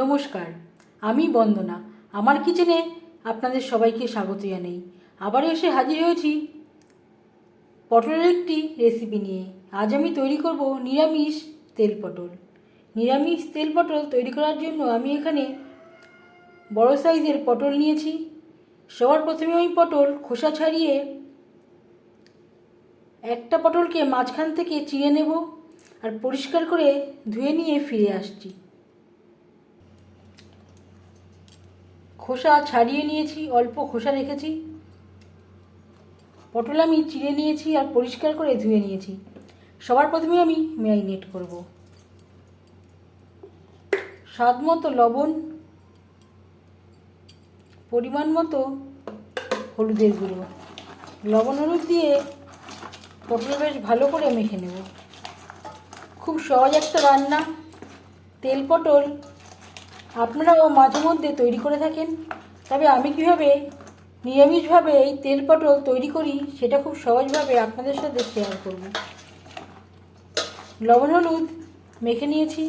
নমস্কার, আমি বন্দনা। আমার কিচেনে আপনাদের সবাইকে স্বাগত জানাই। আবার এসে হাজির হয়েছি পটলের একটি রেসিপি নিয়ে। আজ আমি তৈরি করব নিরামিষ তেল পটল। নিরামিষ তেল পটল তৈরি করার জন্য আমি এখানে বড় সাইজের পটল নিয়েছি। সবার প্রথমে আমি পটল খোসা ছাড়িয়ে একটা পটলকে মাঝখান থেকে চিড়ে নেব আর পরিষ্কার করে ধুয়ে নিয়ে ফিরে আসছি। খোসা ছাড়িয়ে নিয়েছি, অল্প খোসা রেখেছি। পটল আমি চিড়ে নিয়েছি আর পরিষ্কার করে ধুয়ে নিয়েছি। সবার প্রথমে আমি ম্যারিনেট করব। স্বাদ মতো লবণ, পরিমাণ মতো হলুদের গুঁড়ো। লবণ হলুদ দিয়ে পটল বেশ ভালো করে মেখে নেব। খুব সহজ একটা রান্না। তেল পটল আপনারাও মাঝে মধ্যে তৈরি করে থাকেন। তবে আমি কীভাবে নিরামিষভাবে এই তেল পটল তৈরি করি, সেটা খুব সহজভাবে আপনাদের সাথে শেয়ার করব। লবণ, হলুদ মেখে নিয়েছি।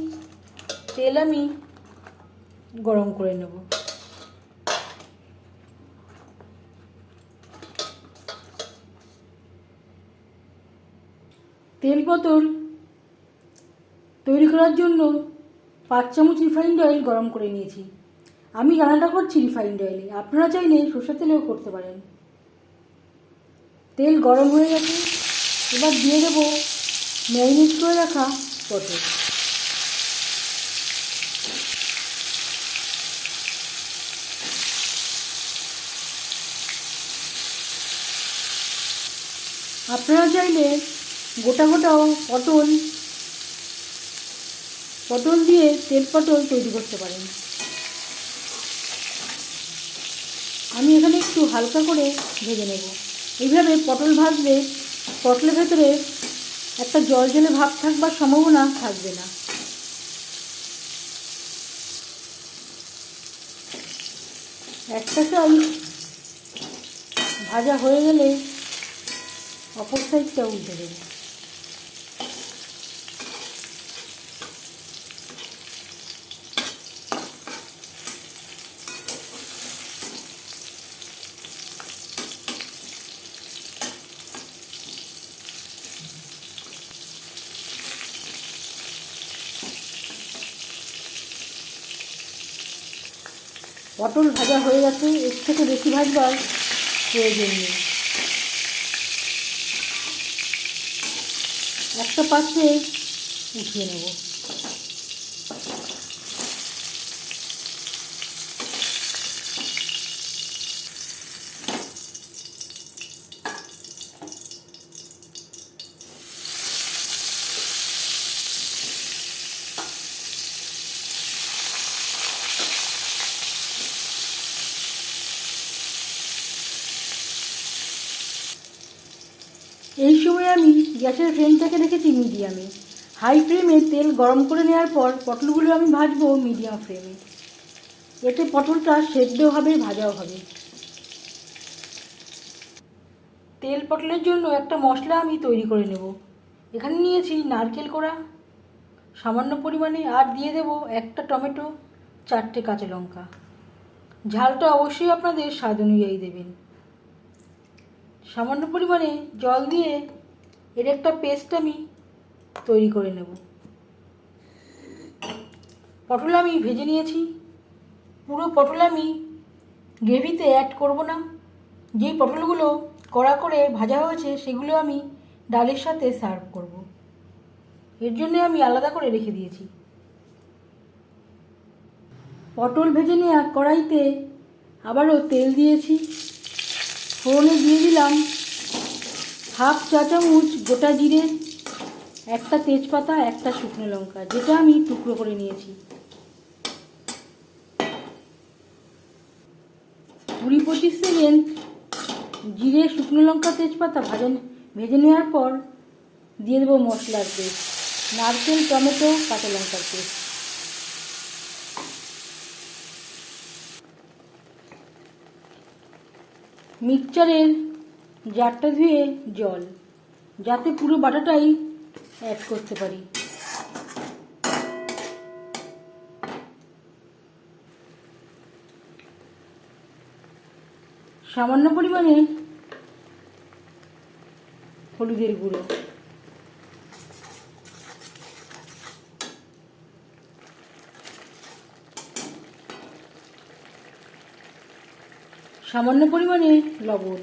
তেল আমি গরম করে নেব। তেল পটল তৈরি করার জন্য পাঁচ চামচ রিফাইন্ড অয়েল গরম করে নিয়েছি। আমি রান্নাটা করছি রিফাইন্ড অয়েলে। আপনারা চাইলে সরষের তেলেও করতে পারেন। তেল গরম হয়ে গেছে। এবার দিয়ে দেবো ম্যারিনেট করে রাখা পটল। আপনারা চাইলে গোটা গোটাও পটল পটল দিয়ে তেল পটল তৈরি করতে পারেন। আমি এখানে একটু হালকা করে ভেজে নেব। এইভাবে পটল ভাজলে পটলের ভেতরে একটা জল জলে ভাব থাকবার সম্ভাবনা থাকবে না। একটা সাইড ভাজা হয়ে গেলে অপর সাইডটা উল্টে দেবো। পটল ভাজা হয়ে গেছে। এর থেকে বেশি ভাজবার প্রয়োজন নেই। একটা পাত্রে উঠিয়ে নেব। এই সময় আমি গ্যাসের ফ্লেমটাকে রেখেছি মিডিয়ামে। হাই ফ্লেমে তেল গরম করে নেওয়ার পর পটলগুলো আমি ভাজবো মিডিয়াম ফ্লেমে এতে পটলটা সেদ্ধ হবে, ভাজাও হবে। তেল পটলের জন্য একটা মশলা আমি তৈরি করে নেব। এখানে নিয়েছি নারকেল কোড়া। সামান্য পরিমাণে আর দিয়ে দেব একটা টমেটো, চারটে কাঁচা লঙ্কা। ঝালটা অবশ্যই আপনাদের স্বাদ অনুযায়ী দেবেন। সামান্য পরিমাণে জল দিয়ে এর একটা পেস্ট আমি তৈরি করে নেব। পটল আমি ভেজে নিয়েছি। পুরো পটল আমি গ্রেভিতে অ্যাড করব না। যেই পটলগুলো কড়া করে ভাজা হয়েছে, সেগুলো আমি ডালের সাথে সার্ভ করব। এর জন্য আমি আলাদা করে রেখে দিয়েছি। পটল ভেজে নেওয়া কড়াইতে আবারও তেল দিয়েছি। ফোড়নে দিয়ে দিলাম। হাফ চা চামচ গোটা জিরে, একটা তেজপাতা, একটা শুকনো লঙ্কা, যেটা আমি টুকরো করে নিয়েছি। কুড়ি পঁচিশ সেকেন্ড জিরে, শুকনো লঙ্কা, তেজপাতা ভাজা ভেজে নেওয়ার পর দিয়ে দেবো মশলার পেস্ট, নারকেল, টমেটো, কাঁচা লঙ্কার পেস্ট। মিক্সচারের জারটা ধুয়ে জল যাতে পুরো বাটাটাই অ্যাড করতে পারি। সামান্য পরিমাণে হলুদের গুঁড়ো। সামান্য পরিমাণে লবণ।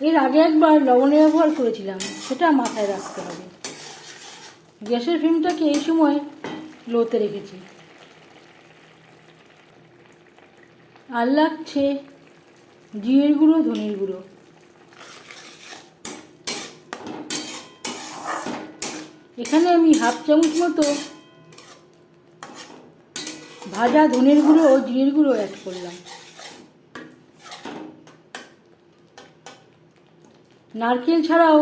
এর আগে একবার লবণে ব্যবহার করেছিলাম, সেটা মাথায় রাখতে হবে। গ্যাসের ফ্লেমটাকে এই সময় লোতে রেখেছি। আর লাগছে জিরের গুঁড়ো, ধনির গুঁড়ো। এখানে আমি হাফ চামচ মতো ভাজা ধনের গুঁড়ো ও জিরের গুঁড়ো অ্যাড করলাম। নারকেল ছাড়াও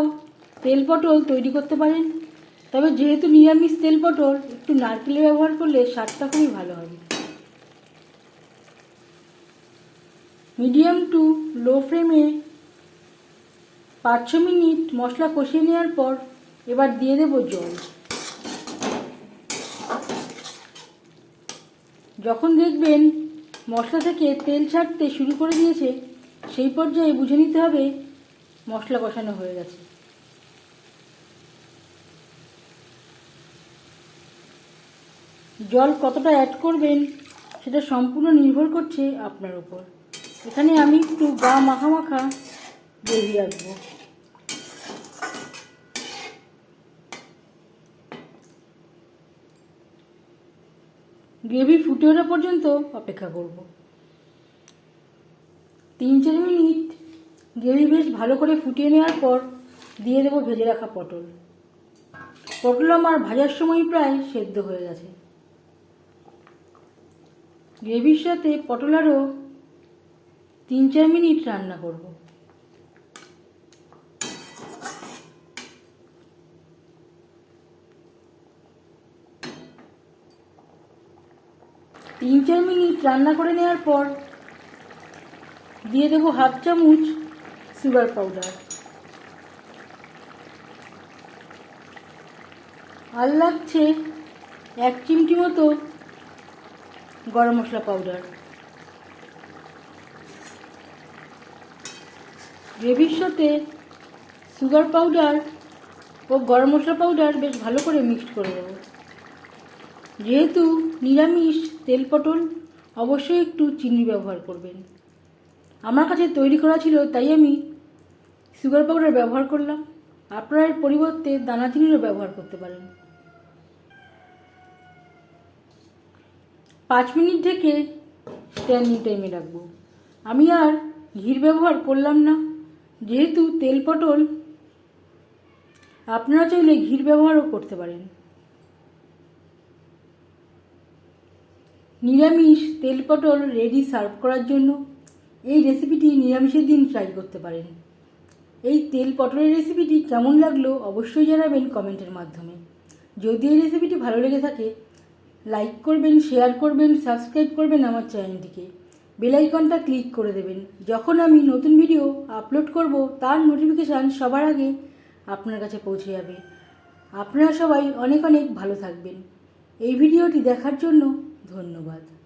তেল পটল তৈরি করতে পারেন। তবে যেহেতু নিরামিষ তেল পটল, একটু নারকেল ব্যবহার করলে স্বাদটা খুবই ভালো হবে। মিডিয়াম টু লো ফ্লেমে পাঁচ ছ মিনিট মশলা কষিয়ে নেওয়ার পর এবার দিয়ে দেব জল। যখন দেখবেন মশলা থেকে তেল ছাড়তে শুরু করে দিয়েছে, সেই পর্যায়ে বুঝে নিতে হবে মশলা কষানো হয়ে গেছে। জল কতটা অ্যাড করবেন, সেটা সম্পূর্ণ নির্ভর করছে আপনার উপর। এখানে আমি একটু গা মাখা মাখা গ্রেভি রাখব গ্রেভি ফুটে ওঠা পর্যন্ত অপেক্ষা করব। তিন চার মিনিট গ্রেভি বেশ ভালো করে ফুটিয়ে নেওয়ার পর দিয়ে দেবো ভেজে রাখা পটল। পটল আমার ভাজার সময় প্রায় সেদ্ধ হয়ে গেছে। গ্রেভির সাথে পটল আরও তিন চার মিনিট রান্না করব। তিন চার মিনিট রান্না করে নেওয়ার পর দিয়ে দেবো হাফ চামচ সুগার পাউডার। আর লাগছে এক চিমটি মতো গরম মশলা পাউডার। গ্রেভির সাথে সুগার পাউডার ও গরম মশলা পাউডার বেশ ভালো করে মিক্সড করে দেবো যেহেতু নিরামিষ তেল পটল অবশ্যই একটু চিনি ব্যবহার করবেন। আমার কাছে তৈরি করা ছিল, তাই আমি সুগার পাউডার ব্যবহার করলাম। আপনারা এর পরিবর্তে দানা চিনিরও ব্যবহার করতে পারেন। পাঁচ মিনিট থেকে স্ট্যান্ডিং টাইমে রাখব। আমি আর ঘির ব্যবহার করলাম না। যেহেতু তেল পটল, আপনারা চাইলে ঘির ব্যবহারও করতে পারেন। নিরামিষ তেল পটল রেডি সার্ভ করার জন্য এই রেসিপিটি নিরামিষের দিন ট্রাই করতে পারেন। এই তেল পটলের রেসিপিটি কেমন লাগল অবশ্যই জানাবেন কমেন্টের মাধ্যমে। যদি এই রেসিপিটি ভালো লেগে থাকে লাইক করবেন শেয়ার করবেন সাবস্ক্রাইব করবেন আমার চ্যানেলটিকে বেলাইকনটা ক্লিক করে দেবেন। যখন আমি নতুন ভিডিও আপলোড করব, তার নোটিফিকেশান সবার আগে আপনার কাছে পৌঁছে যাবে। আপনারা সবাই অনেক অনেক ভালো থাকবেন। এই ভিডিওটি দেখার জন্য ধন্যবাদ।